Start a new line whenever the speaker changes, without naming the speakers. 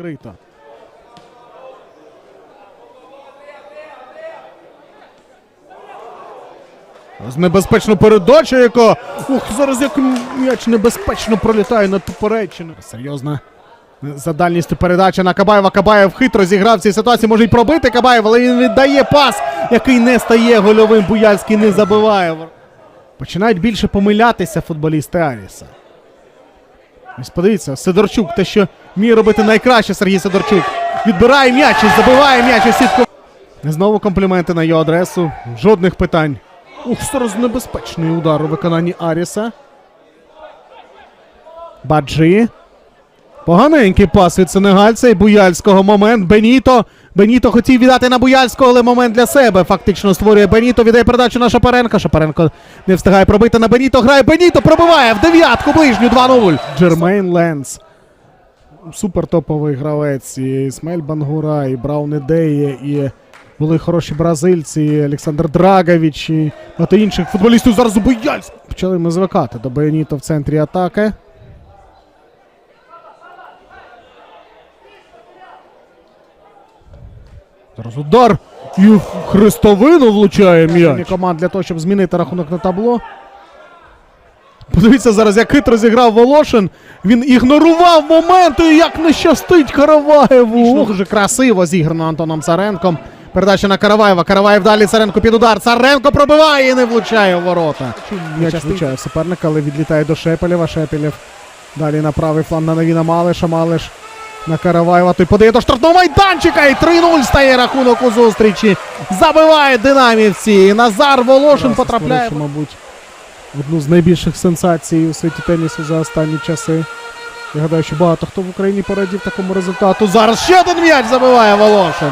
відкрито. З небезпечно передача, яка. Ух, зараз як м'яч небезпечно пролітає над поперечиною. Серйозно. За дальністю передача на Кабаєва. Кабаєв хитро зіграв в цій ситуації. Може й пробити Кабаєв, але він віддає пас, який не стає гольовим. Буяльський не забиває. Починають більше помилятися футболісти Аріса. Ось подивіться, Сидорчук, те, що вміє робити найкраще Сергій Сидорчук. Відбирає м'яч і забиває м'яч у сітку. Знову компліменти на його адресу. Жодних питань. Ух, зараз небезпечний удар у виконанні Аріса. Баджі. Поганенький пас від сенегальця і Буяльського момент. Беніто. Беніто хотів віддати на Буяльського, але момент для себе. Фактично створює Беніто. Віддає передачу на Шапаренка. Шапаренко не встигає пробити на Беніто. Грає Беніто. Пробиває в дев'ятку ближню 2-0. Джермейн Ленс. Супер топовий гравець. І Ісмаель Бангура, і Браун Ідеє, і були хороші бразильці, і Олександр Драгович, і багато інших футболістів. Зараз у Буяльськ. Почали ми звикати до Беніто в центрі атаки. Зараз удар. І в хрестовину влучає м'яч. Команд для того, щоб змінити рахунок на табло. Подивіться зараз, як хитро зіграв Волошин. Він ігнорував моменти, як не щастить Караваєву. Дуже красиво зіграно Антоном Царенком. Передача на Караваєва. Караваєв далі Царенко під удар. Царенко пробиває і не влучає в ворота. М'яч влучає в суперника, але відлітає до Шепелєва. Шепелєв далі на правий фланг на Навіна Малиша. Малиш на Караваєва. Той подає до штрафного майданчика. І 3-0 стає рахунок у зустрічі. Забиває динамівці. І Назар Волошин потрапляє.
створивши,
мабуть, одну з найбільших сенсацій у світі тенісу за останні часи. Я гадаю, що багато хто в Україні порадів такому результату. Зараз ще один м'яч забиває Волошин.